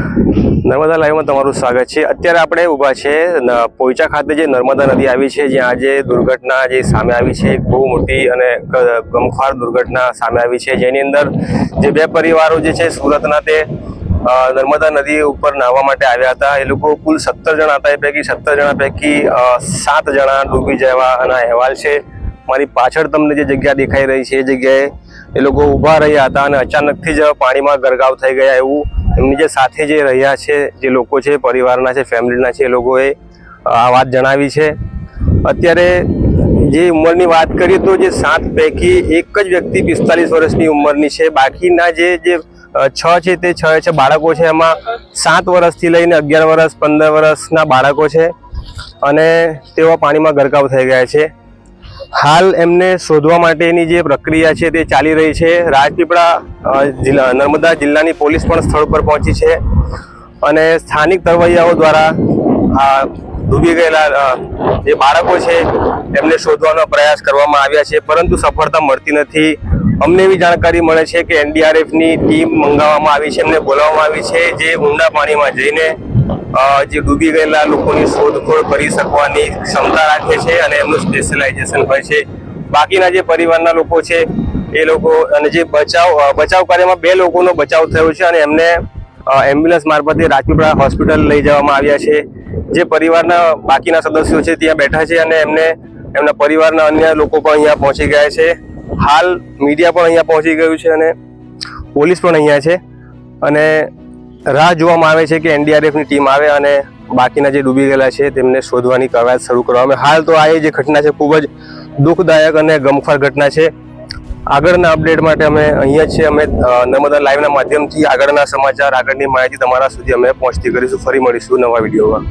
નર્મદા લાઈવમાં તમારું સ્વાગત છે. અત્યારે આપણે ઊભા છે પોઈચા ખાતે જે નર્મદા નદી આવી છે, જ્યાં આજે દુર્ઘટના જે સામે આવી છે બહુ મોટી અને ગમખ્વાર દુર્ઘટના સામે આવી છે. જેની અંદર જે બે પરિવારો જે છે, સુરતના તે નર્મદા નદી ઉપર નાહવા માટે આવ્યા હતા. એ લોકો કુલ સત્તર જણા હતા. એ પૈકી સત્તર જણા પૈકી સાત જણા ડૂબી જવા અને અહેવાલ છે. મારી પાછળ તમને જે જગ્યા દેખાઈ રહી છે, એ જગ્યાએ એ લોકો ઊભા રહ્યા હતા અને અચાનકથી જ પાણીમાં ગરકાવ થઈ ગયા એવું એમની જે સાથે જે રહ્યા છે, જે લોકો છે, પરિવારના છે, ફેમિલીના છે, એ લોકોએ આ વાત જણાવી છે. અત્યારે જે ઉંમરની વાત કરીએ તો જે સાત પૈકી એક જ વ્યક્તિ પિસ્તાલીસ વર્ષની ઉંમરની છે. બાકીના જે જે છ છે તે છ, છે બાળકો છે. એમાં સાત વર્ષથી લઈને અગિયાર વર્ષ, પંદર વર્ષના બાળકો છે. અને તેઓ પાણીમાં ગરકાવ થઈ ગયા છે. હાલ એમને શોધવા માટેની જે પ્રક્રિયા છે તે ચાલી રહી છે. રાજપીપળા જિલ્લા, નર્મદા જિલ્લાની પોલીસ પણ સ્થળ પર પહોંચી છે અને સ્થાનિક તરવૈયાઓ દ્વારા આ ડૂબી ગયેલા જે બાળકો છે એમને શોધવાનો પ્રયાસ કરવામાં આવ્યા છે. પરંતુ સફળતા મળતી નથી. અમને એવી જાણકારી મળે છે કે એનડીઆરએફની ટીમ મંગાવવામાં આવી છે, એમને બોલાવવામાં આવી છે. જે ઊંડા પાણીમાં જઈને જે ડૂબી ગયેલા લોકોની શોધખોળ કરી શકવાની ક્ષમતા રાખે છે અને એમનું સ્પેશિયલાઇઝેશન હોય છે. બાકીના જે પરિવારના લોકો છે, એ લોકો અને જે બચાવ બચાવ કાર્યમાં બે લોકોનો બચાવ થયો છે અને એમને એમ્બ્યુલન્સ મારફતે રાજપીપળા હોસ્પિટલ લઈ જવામાં આવ્યા છે. જે પરિવારના બાકીના સદસ્યો છે, ત્યાં બેઠા છે અને એમને, એમના પરિવારના અન્ય લોકો પણ અહીંયા પહોંચી ગયા છે. હાલ મીડિયા પણ અહીંયા પહોંચી ગયું છે અને પોલીસ પણ અહીંયા છે. અને રાહ જોવામાં આવે છે કે એનડીઆરએફની ટીમ આવે અને બાકીના જે ડૂબી ગયેલા છે તેમને શોધવાની કવાયત શરૂ કરવામાં. હાલ તો આ જે ઘટના છે ખૂબ જ દુઃખદાયક અને ગમખ્વાર ઘટના છે. આગળના અપડેટ માટે અમે અહીંયા જ છે. અમે નર્મદા લાઈવના માધ્યમથી આગળના સમાચાર, આગળની માહિતી તમારા સુધી અમે પહોંચતી કરીશું. ફરી મળીશું નવા વિડીયોમાં.